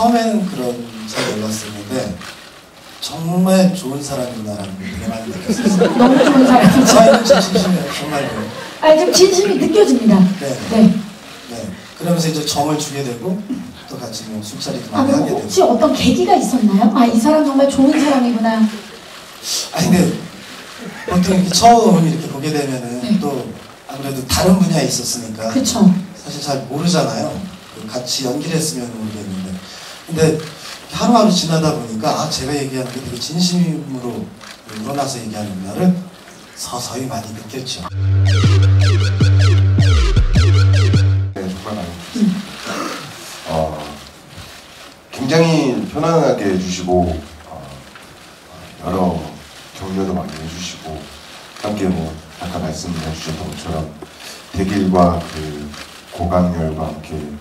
처음에는 그런 잘 몰랐었는데 정말 좋은 사람이구나라는 걸 많이 느꼈었어요. 너무 좋은 사람이죠. 저희는 진심이에요, 정말로. 아, 좀 진심이 느껴집니다. 네. 네. 네. 그러면서 이제 정을 주게 되고 또 같이 뭐 술자리도 아, 많이 하게 되고. 혹시 어떤 계기가 있었나요? 아, 이 사람 정말 좋은 사람이구나. 아니 근데 보통 이렇게 처음 이렇게 보게 되면은 네. 또 아무래도 다른 분야에 있었으니까 그쵸. 사실 잘 모르잖아요. 그 같이 연기를 했으면 모르겠는데. 근데 하루하루 지나다 보니까 아 제가 얘기하는 게 되게 진심으로 우러나서 얘기하는구나를 서서히 많이 느꼈죠. 어, 굉장히 편안하게 해주시고 어, 여러 격려도 많이 해주시고 함께 뭐 아까 말씀해 주셨던 것처럼 대길과 그 고강렬과 함께 어,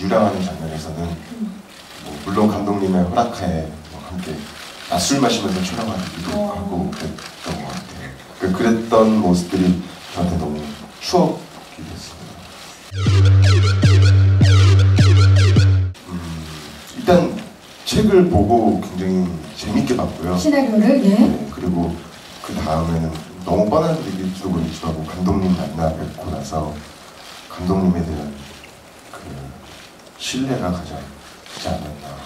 유랑하는 장면에서는 뭐 물론 감독님의 허락하에 뭐 함께 낮술 마시면서 촬영하기도 어. 하고 그랬던 것 같아요. 그, 그랬던 모습들이 저한테 너무 추억이 됐습니다. 음, 일단 책을 보고 굉장히 재밌게 봤고요. 시나리오를, 예. 네, 그리고 그 다음에는 너무 뻔한 얘기일지도 모르지만 뭐 감독님 만나 뵙고 나서 감독님에 대한 그 신뢰가 가장 크지 않았나.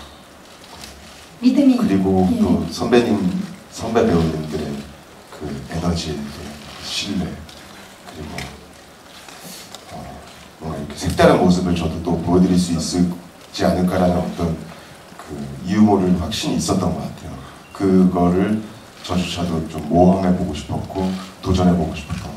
믿음이. 그리고 예. 또 선배님, 선배 배우님들의 그 에너지에 대한 신뢰. 그리고 어, 뭔가 이렇게 색다른 모습을 저도 또 보여드릴 수 있지 않을까라는 어떤 그 유머를 확신이 있었던 것 같아요. 그거를 저조차도 좀 모험해 보고 싶었고 도전해 보고 싶었던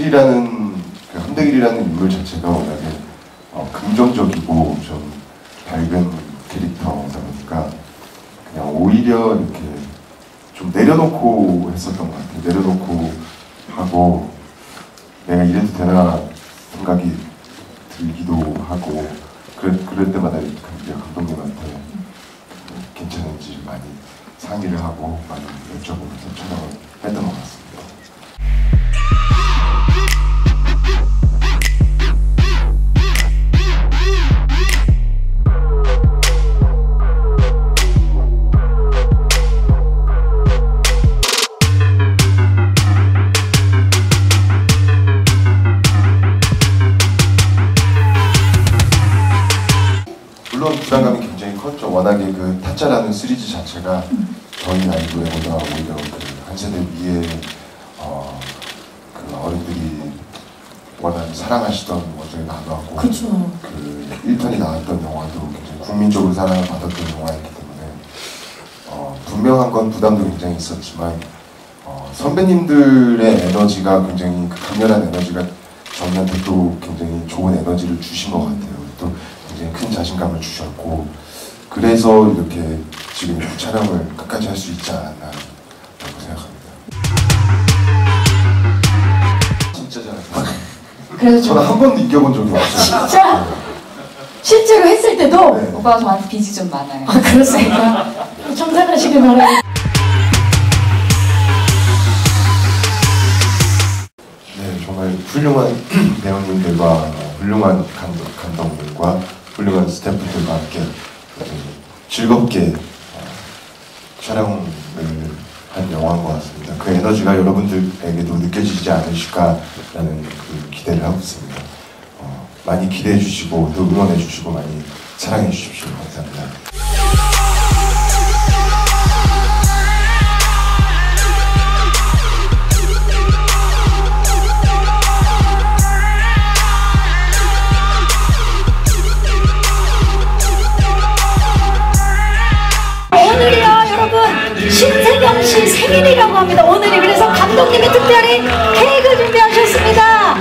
그 대길이라는 그 함대길이라는 인물 자체가 워낙에 어, 긍정적이고 좀 밝은 캐릭터다 보니까 그냥 오히려 이렇게 좀 내려놓고 했었던 것 같아요. 내려놓고 하고 내가 이래도 되나 생각이 들기도 하고 그럴, 그럴 때마다 감독님한테 괜찮은지 많이 상의를 하고 많이 여쭤보면서 촬영을 했던 것 같습니다. 물론 부담감이 굉장히 컸죠. 워낙에 그 타짜라는 시리즈 자체가 저희 나이도에보다 오히려 그한 세대 위에 어, 그 어른들이 워낙 사랑하시던 원작이 나왔고 그쵸. 그 1편이 나왔던 영화도 굉장히 국민적으로 사랑을 받았던 영화였기 때문에 어, 분명한 건 부담도 굉장히 있었지만 어, 선배님들의 에너지가 굉장히 그 강렬한 에너지가 저희한테 또 굉장히 좋은 에너지를 주신 것 같아요. 또 굉장히 큰 자신감을 주셨고 그래서 이렇게 지금 이 촬영을 끝까지 할 수 있지 않았나라고 생각합니다. 진짜 잘했어요. 그래서 저는 저한 번도 이겨본 적이 없어요. 진짜 실제로 했을 때도 네. 오빠가 저한테 빚이 좀 많아요. 아 그렇습니까? 정산하시길 바랍니다. 네, 정말 훌륭한 배우님들과 어, 훌륭한 감독, 감독님과 훌륭한 스태프들과 함께 아주 즐겁게 어, 촬영을 한 영화인 것 같습니다. 그 에너지가 여러분들에게도 느껴지지 않으실까라는 그 기대를 하고 있습니다. 어, 많이 기대해 주시고 또 응원해 주시고 많이 사랑해 주십시오. 감사합니다. 씨 생일이라고 합니다. 오늘이 그래서 감독님이 특별히 케이크 준비하셨습니다.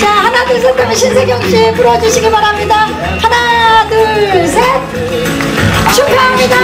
자 하나 둘 셋 하면 신세경 씨 불어주시기 바랍니다. 하나 둘 셋 축하합니다.